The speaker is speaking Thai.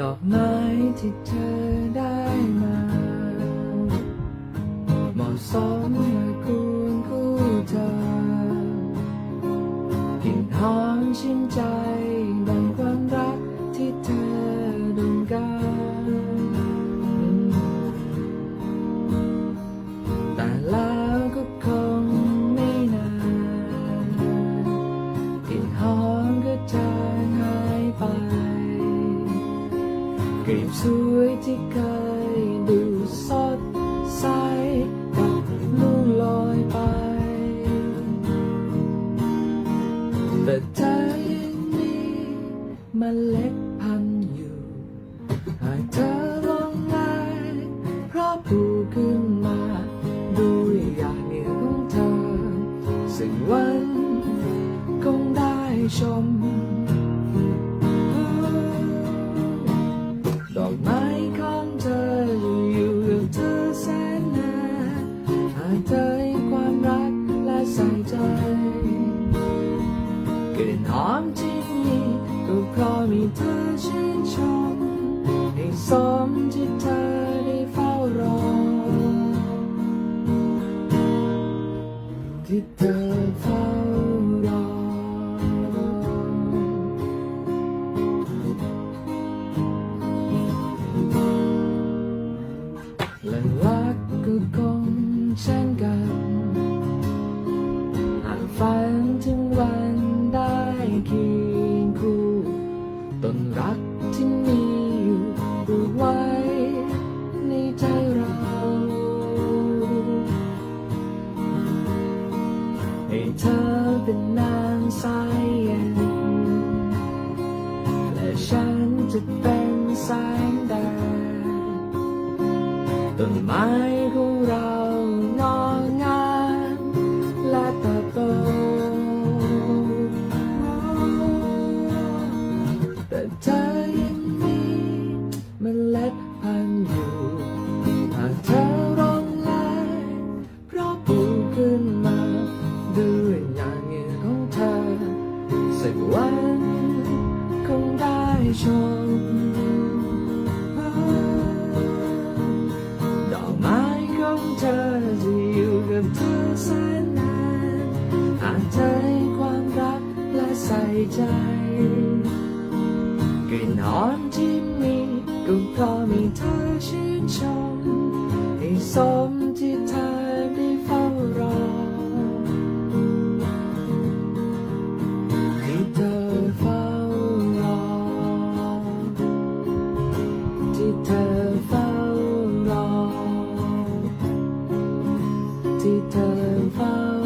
ดอกไม้ที่เธอได้มาเหมาะสมมาคูนคู่เธอกลิ่นหอมชื่นใจดัง กลีบสวยที่เคยดูสดใสกับลุ่งลอยไป แต่เธอยังมีเมล็ดพันอยู่ หากเธอลงไหลเพราะปลูกขึ้นมาด้วยอยากเหนียวของเธอซึ่งวันคงได้ชม กลิ่นหอมที่มีก็เพราะมีเธอชื่นชมให้สมที่เธอได้เฝ้ารอ ที่เธอเฝ้ารอ และรักก็คงเช่น เธอเป็นนางสายเย็นและฉันจะเป็นแสงแดดต้นไม้ข ชม ดอกไม้ของเธอจะอยู่กับเธอแสนนานหากเธอให้ความรักและใส่ใจกลิ่นหอมที่มีก็เพราะมีเธอชื่นชมให้สม ที่เธอเฝ้ารอ ที่เธอเฝ้า